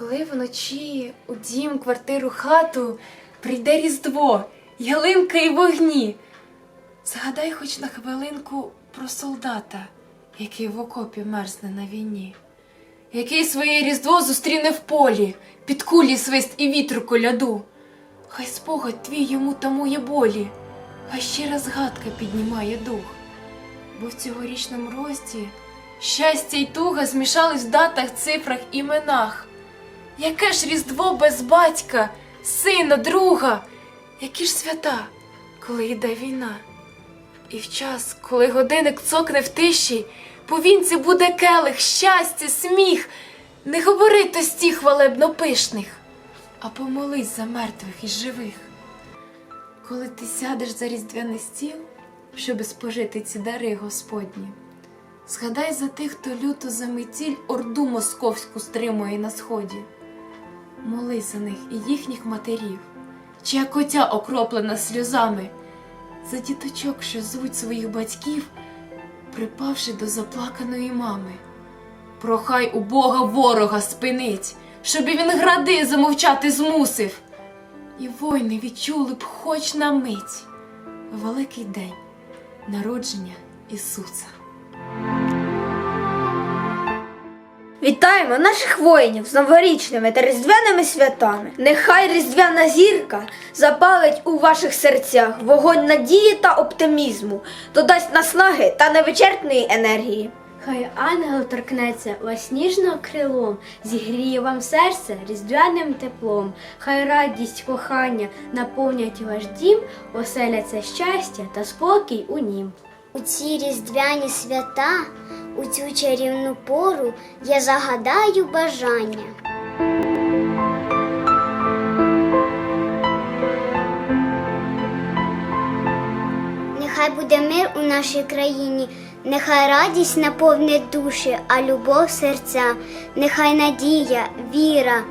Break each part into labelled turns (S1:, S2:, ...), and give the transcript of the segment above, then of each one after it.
S1: Коли вночі у дім, квартиру, хату прийде Різдво, ялинка і вогні. Згадай хоч на хвилинку про солдата, який в окопі мерзне на війні, який своє Різдво зустріне в полі, під кулі свист і вітру коляду. Хай спогад твій йому тамує болі, хай щира згадка піднімає дух. Бо в цьогорічному рості щастя й туга змішались в датах, цифрах, іменах. Яке ж різдво без батька, сина, друга, які ж свята, коли йде війна? І в час, коли годинник цокне в тиші, по вінці буде келих, щастя, сміх, не говори тості хвалебно пишних, а помолись за мертвих і живих. Коли ти сядеш за різдвяний стіл, щоби спожити ці дари Господні, згадай за тих, хто люто за метіль орду московську стримує на сході. Молись за них і їхніх матерів, чия котя окроплена сльозами, за діточок, що звуть своїх батьків, припавши до заплаканої мами. Прохай у Бога ворога спинить, щоб і він гради замовчати змусив. І воїни відчули б хоч на мить великий день народження Ісуса.
S2: Вітаємо наших воїнів з новорічними та різдвяними святами. Нехай різдвяна зірка запалить у ваших серцях вогонь надії та оптимізму, додасть наснаги та невичерпної енергії.
S3: Хай ангел торкнеться вас ніжно крилом, зігріє вам серце різдвяним теплом, хай радість кохання наповнять ваш дім, оселяться щастя та спокій у нім.
S4: У ці різдвяні свята, у цю чарівну пору я загадаю бажання. Нехай буде мир у нашій країні, нехай радість наповнить душі, а любов серця, нехай надія, віра,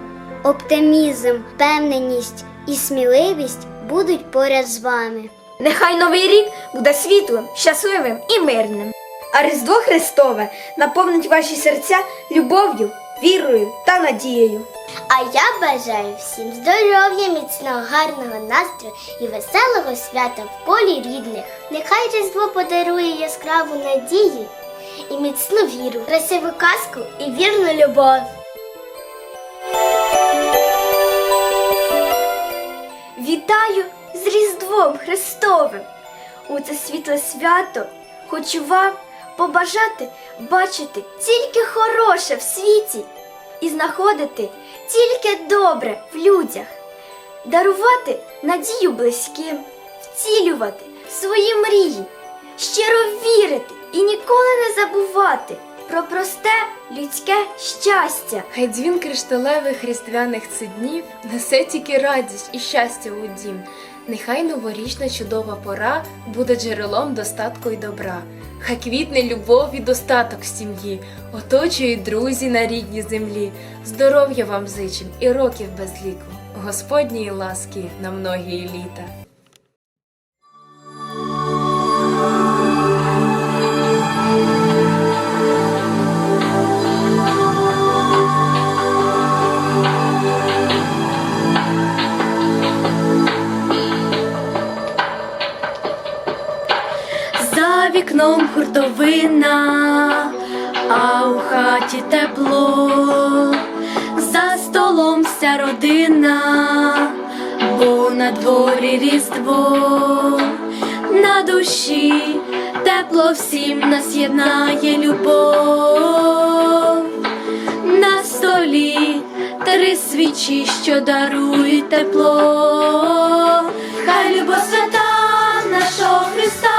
S4: оптимізм, впевненість і сміливість будуть поряд з вами.
S2: Нехай новий рік буде світлим, щасливим і мирним. А Різдво Христове наповнить ваші серця любов'ю, вірою та надією.
S4: А я бажаю всім здоров'я, міцного, гарного настрою і веселого свята в колі рідних. Нехай Різдво подарує яскраву надію і міцну віру, красиву казку і вірну любов.
S2: Вітаю з Різдвом Христовим! У це світле свято хочу вам побажати бачити тільки хороше в світі і знаходити тільки добре в людях, дарувати надію близьким, втілювати свої мрії, щиро вірити і ніколи не забувати про просте людське щастя.
S1: Хай дзвін кришталевих різдвяних цих днів несе тільки радість і щастя у дім. Нехай новорічна чудова пора буде джерелом достатку й добра. Хай квітне любов і достаток сім'ї, оточують друзі на рідній землі. Здоров'я вам зичим і років без ліку, Господньої ласки на многії літа.
S3: За вікном хуртовина, а у хаті тепло, за столом вся родина, бо на дворі різдво, на душі тепло всім нас єднає любов, на столі три свічі, що дарують тепло, хай любов свята нашого Христа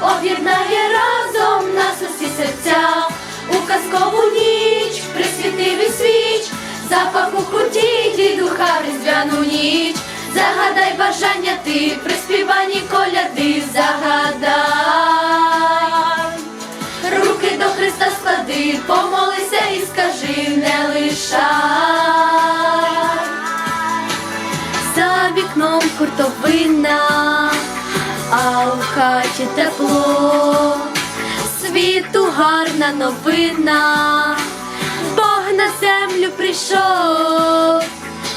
S3: об'єднає разом нас усі серця, у казкову ніч присвітив і свіч, запах у куті духа в різдвяну ніч. Загадай бажання ти, при співанні коляди загадай. Руки до Христа склади, помолися і скажи, не лишай. За вікном хуртовина, а у хаті тепло, світу гарна новина, Бог на землю прийшов,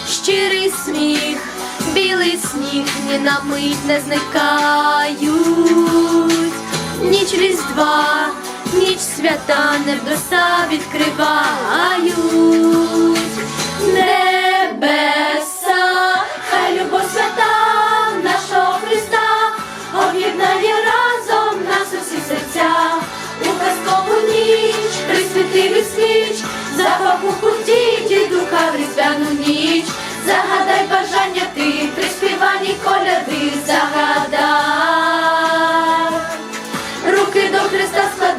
S3: щирий сміх, білий сніг ні на мить не зникають. Ніч різдва, ніч свята небеса відкривають.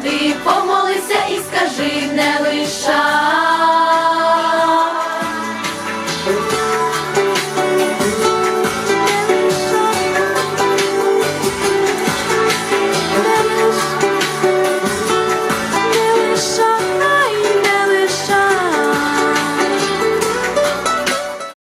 S3: Ти помолися і скажи не лиша.